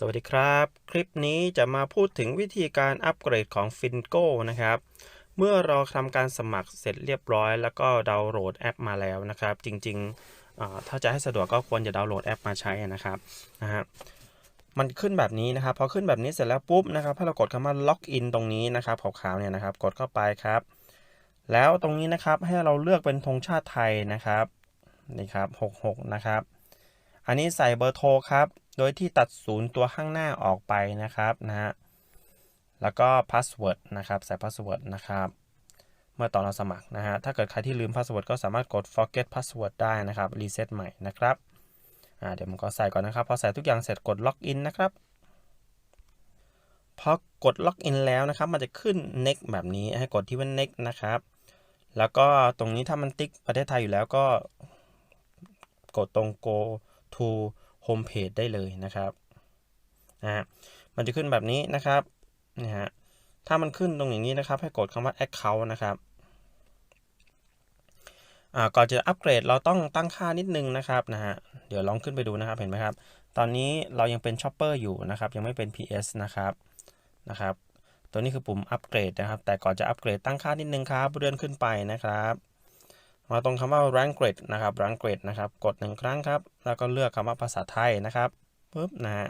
สวัสดีครับ คลิปนี้จะมาพูดถึงวิธีการอัปเกรดของ Fingo นะครับ เมื่อเราทำการสมัครเสร็จเรียบร้อย แล้วก็ดาวน์โหลดแอปมาแล้วนะครับ จริงๆ ถ้าจะให้สะดวกก็ควรจะดาวน์โหลดแอปมาใช้นะครับนะฮะมันขึ้นแบบนี้นะครับ พอขึ้นแบบนี้เสร็จแล้วปุ๊บนะครับให้เรากดคำว่าล็อกอินตรงนี้นะครับขาวๆเนี่ยนะครับ กดเข้าไปครับ แล้วตรงนี้นะครับให้เราเลือกเป็นธงชาติไทยนะครับนี่ครับ66นะครับ อันนี้ใส่เบอร์โทรครับ โดยที่ตัดศูนย์ตัวข้างหน้าออกไปนะครับนะฮะ แล้วก็พาสเวิร์ดนะครับ ใส่พาสเวิร์ดนะครับ เมื่อตอนเราสมัครนะฮะ ถ้าเกิดใครที่ลืมพาสเวิร์ดก็สามารถกด forget password ได้นะครับรีเซ็ตใหม่นะครับเดี๋ยวผมก็ใส่ก่อนนะครับ พอใส่ทุกอย่างเสร็จกดล็อกอินนะครับ พอกดล็อกอินแล้วนะครับ มันจะขึ้น next แบบนี้ ให้กดที่ว่า next นะครับ แล้วก็ตรงนี้ถ้ามันติ๊กประเทศไทยอยู่แล้วก็กดตรง go to home page ได้เลยนะครับนะฮะมันจะขึ้นแบบนี้นะครับนะฮะถ้ามันขึ้นตรงอย่างนี้นะครับ ให้กดคำว่า account นะครับอ่าก่อนจะอัปเกรดเราต้องตั้งค่านิดนึงนะครับนะฮะเดี๋ยวลองขึ้นไปดูนะครับเห็นไหมครับ ตอนนี้เรายังเป็น chopper อยู่นะครับ ยังไม่เป็น PS นะครับนะครับ ตัวนี้คือปุ่มอัปเกรดนะครับ แต่ก่อนจะอัปเกรดตั้งค่านิดนึงครับเลื่อนขึ้นไปนะครับ มาตรงคำว่า rank grade นะครับ rank grade นะครับ กดหนึ่งครั้งครับ แล้วก็เลือกคำว่าภาษาไทยนะครับปุ๊บนะฮะ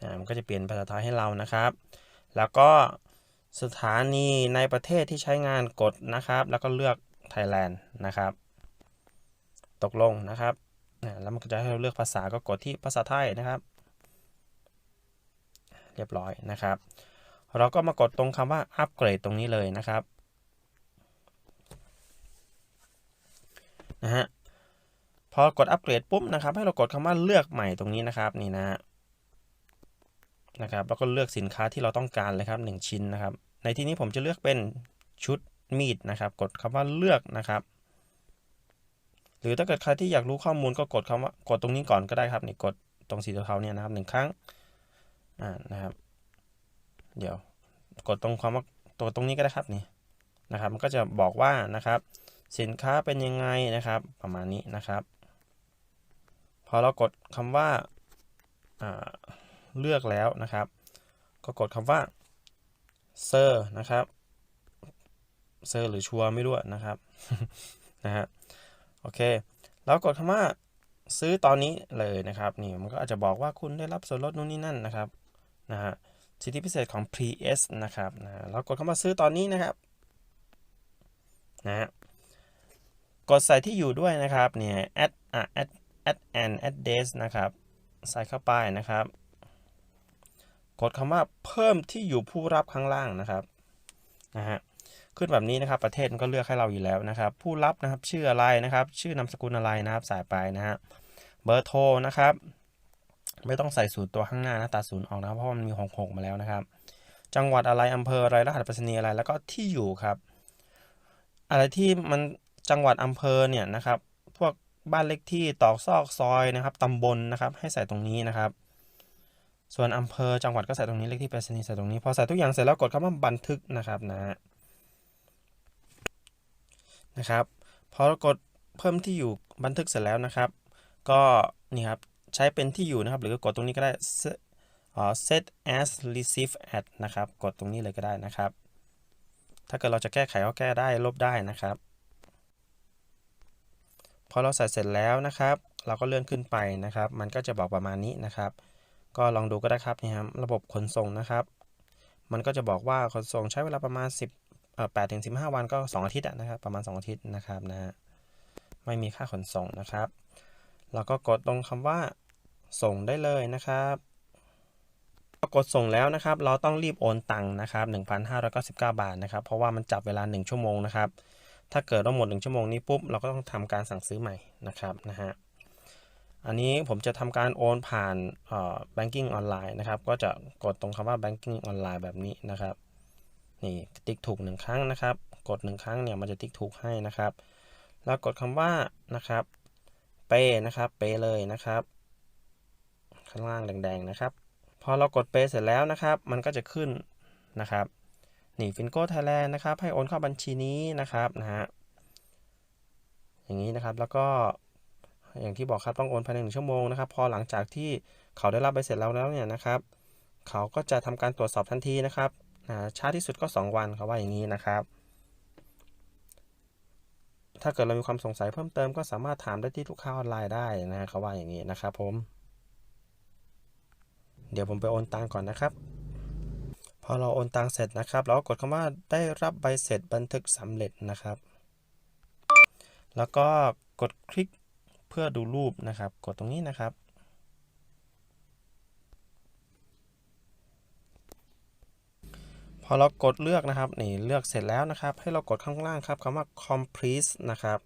อ่ามันก็จะเปลี่ยนภาษาไทยให้เรานะครับ แล้วก็สถานีในประเทศที่ใช้งานกดนะครับ แล้วก็เลือก Thailand นะครับ ตกลงนะครับอ่าแล้วมันก็จะให้เราเลือกภาษาก็กดที่ภาษาไทยนะครับ เรียบร้อยนะครับ เราก็มากดตรงคำว่าอัปเกรดตรงนี้เลยนะครับ นะฮะพอกดอัปเกรดปุ๊บนะครับ ให้เรากดคำว่าเลือกใหม่ตรงนี้นะครับนี่นะนะครับแล้วก็เลือกสินค้าที่เราต้องการเลยครับ 1 ชิ้นนะครับ ในที่นี้ผมจะเลือกเป็นชุดมีดนะครับ กดคำว่าเลือกนะครับ หรือถ้าเกิดใครที่อยากรู้ข้อมูลก็กดคำว่ากดตรงนี้ก่อนก็ได้ครับนี่กดตรงสีเทาๆเนี่ยนะครับหนึ่งครั้งอ่านะครับ เดี๋ยวกดตรงคำว่าตัวตรงนี้ก็ได้ครับนี่นะครับ มันก็จะบอกว่านะครับ สินค้าเป็นยังไงนะครับ ประมาณนี้นะครับ พอเรากดคำว่าเลือกแล้วนะครับ ก็กดคำว่าเซอร์นะครับเซอร์หรือชัวร์ไม่รู้นะครับนะฮะโอเคแล้วกดคำว่าซื้อตอนนี้เลยนะครับนี่มันก็อาจจะบอกว่าคุณได้รับส่วนลดนู่นนี่นั่นนะครับนะฮะสิทธิพิเศษของ PS นะครับนะแล้วกดคำว่าซื้อตอนนี้นะครับนะฮะ กดใส่ที่อยู่ด้วยนะครับเนี่ย add อะ add add an address นะครับ ใส่เข้าไปนะครับ กดคำว่าเพิ่มที่อยู่ผู้รับข้างล่างนะครับนะฮะขึ้นแบบนี้นะครับประเทศก็เลือกให้เราอยู่แล้วนะครับ ผู้รับนะครับชื่ออะไรนะครับ ชื่อนามสกุลอะไรนะครับใส่ไปนะฮะเบอร์โทรนะครับ ไม่ต้องใส่ศูนย์ตัวข้างหน้านะตัดศูนย์ออกนะเพราะมันมีหกหกมาแล้วนะครับ จังหวัดอะไรอำเภออะไรรหัสไปรษณีย์อะไรแล้วก็ที่อยู่ครับ อะไรที่มัน จังหวัดอำเภอเนี่ยนะครับ พวกบ้านเล็กที่ตอกซอกซอยนะครับตำบลนะครับ ให้ใส่ตรงนี้นะครับ ส่วนอำเภอจังหวัดก็ใส่ตรงนี้เลขที่ไปรษณีย์ใส่ตรงนี้พอใส่ทุกอย่างเสร็จแล้วกดคำว่าบันทึกนะครับนะนะครับพอเรากดเพิ่มที่อยู่บันทึกเสร็จแล้วนะครับ ก็นี่ครับใช้เป็นที่อยู่นะครับ หรือกดตรงนี้ก็ได้ set as receive at นะครับ กดตรงนี้เลยก็ได้นะครับ ถ้าเกิดเราจะแก้ไขก็แก้ได้ลบได้นะครับ พอเราใส่เสร็จแล้วนะครับ เราก็เลื่อนขึ้นไปนะครับ มันก็จะบอกประมาณนี้นะครับ ก็ลองดูก็ได้ครับนี่ครับระบบขนส่งนะครับ มันก็จะบอกว่าขนส่งใช้เวลาประมาณ 10เอ่อ8ถึง15 วันก็ 2 อาทิตย์นะครับ ประมาณ 2 อาทิตย์นะครับนะฮะไม่มีค่าขนส่งนะครับเราก็กดตรงคำว่าส่งได้เลยนะครับกดส่งแล้วนะครับ เราต้องรีบโอนตังค์นะครับ1,599 บาทนะครับ เพราะว่ามันจับเวลา 1 ชั่วโมงนะครับ ถ้าเกิดเราหมด 1 ชั่วโมงนี้ปุ๊บ เราก็ต้องทำการสั่งซื้อใหม่นะครับนะฮะอันนี้ผมจะทำการโอนผ่านเอ่อ banking ออนไลน์นะครับ ก็จะกดตรงคำว่า banking ออนไลน์แบบนี้นะครับนี่ติ๊กถูกหนึ่งครั้งนะครับ กดหนึ่งครั้งเนี่ยมันจะติ๊กถูกให้นะครับ แล้วกดคำว่านะครับเปนะครับเปเลยนะครับ ข้างล่างแดงๆนะครับ พอเรากดเปเสร็จแล้วนะครับ มันก็จะขึ้นนะครับ นี่ฟินโก้ไทยแลนด์นะครับ ให้โอนเข้าบัญชีนี้นะครับนะฮะอย่างนี้นะครับแล้วก็อย่างที่บอกครับต้องโอนภายในหนึ่งชั่วโมงนะครับ พอหลังจากที่เขาได้รับใบเสร็จแล้วแล้วเนี่ยนะครับ เขาก็จะทำการตรวจสอบทันทีนะครับอ่าช้าที่สุดก็ 2 วันเขาว่าอย่างนี้นะครับ ถ้าเกิดเรามีความสงสัยเพิ่มเติมก็สามารถถามได้ที่ลูกค้าออนไลน์ได้นะเขาว่าอย่างนี้นะครับผม เดี๋ยวผมไปโอนตังก่อนนะครับ อเราโอนตังเสร็จนะครับ เราก็กดคำว่าได้รับใบเสร็จบันทึกสำเร็จนะครับ แล้วก็กดคลิกเพื่อดูรูปนะครับ กดตรงนี้นะครับ พอเรากดเลือกนะครับนี่เลือกเสร็จแล้วนะครับ ให้เรากดข้างล่างครับคำว่า complete นะครับ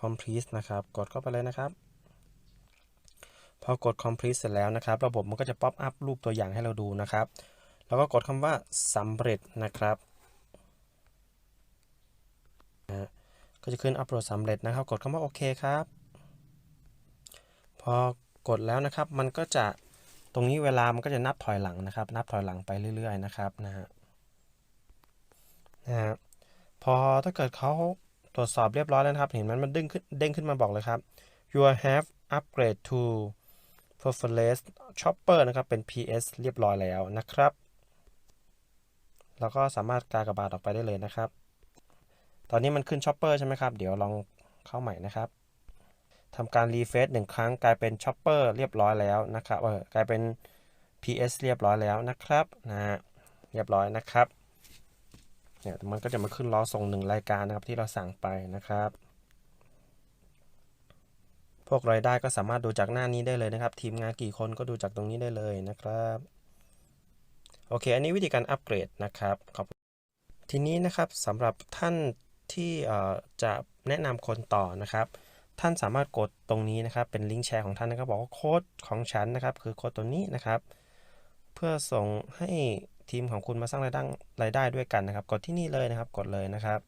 complete นะครับ กดเข้าไปเลยนะครับพอกด complete เสร็จแล้วนะครับ ระบบมันก็จะป๊อปอัพรูปตัวอย่างให้เราดูนะครับ แล้วก็กดคำว่าสำเร็จนะครับนะก็จะขึ้นอัปโหลดสำเร็จนะครับ กดคำว่าโอเคครับ พอกดแล้วนะครับ มันก็จะตรงนี้เวลามันก็จะนับถอยหลังนะครับ นับถอยหลังไปเรื่อย ๆ นะครับนะฮะนะฮะพอถ้าเกิดเขาตรวจสอบเรียบร้อยแล้วนะครับ เห็นมันมันดึงขึ้นเด้งขึ้นมาบอกเลยครับ you have upgrade to perforless chopper นะครับ เป็น PS เรียบร้อยแล้วนะครับ แล้วก็สามารถกากบาทออกไปได้เลยนะครับ ตอนนี้มันขึ้น chopper ใช่ไหมครับ เดี๋ยวลองเข้าใหม่นะครับทำการรีเฟซหนึ่งครั้งกลายเป็น chopper เรียบร้อยแล้วนะครับเออกลายเป็น PS เรียบร้อยแล้วนะครับนะฮะเรียบร้อยนะครับเนี่ยมันก็จะมาขึ้นล้อส่งหนึ่งรายการนะครับที่เราสั่งไปนะครับ พวกรายได้ก็สามารถดูจากหน้านี้ได้เลยนะครับ ทีมงานกี่คนก็ดูจากตรงนี้ได้เลยนะครับ โอเค อันนี้วิธีการอัปเกรดนะครับขอบทีนี้นะครับสำหรับท่านที่จะแนะนำคนต่อนะครับ ท่านสามารถกดตรงนี้นะครับ เป็นลิงก์แชร์ของท่านนะครับ บอกว่าโค้ดของฉันนะครับ คือโค้ดตัวนี้นะครับ เพื่อส่งให้ทีมของคุณมาสร้างรายได้รายได้ด้วยกันนะครับ กดที่นี่เลยนะครับ กดเลยนะครับ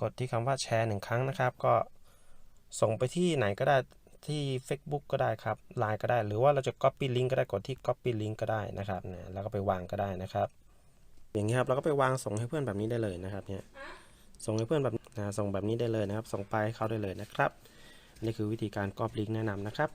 กดที่คำว่าแชร์หนึ่งครั้งนะครับ ก็ส่งไปที่ไหนก็ได้ ที่ Facebook ก็ได้ครับ Line ก็ได้ หรือว่าเราจะ Copy Link ก็ได้กดที่ Copy Link ก็ได้นะครับนะแล้วก็ไปวางก็ได้นะครับ อย่างนี้ครับเราก็ไปวางส่งให้เพื่อนแบบนี้ได้เลยนะครับเนี่ยส่งให้เพื่อนแบบนะส่งแบบนี้ได้เลยนะครับ ส่งไปให้เขาได้เลยนะครับ นี่คือวิธีการก๊อปลิงก์แนะนำนะครับ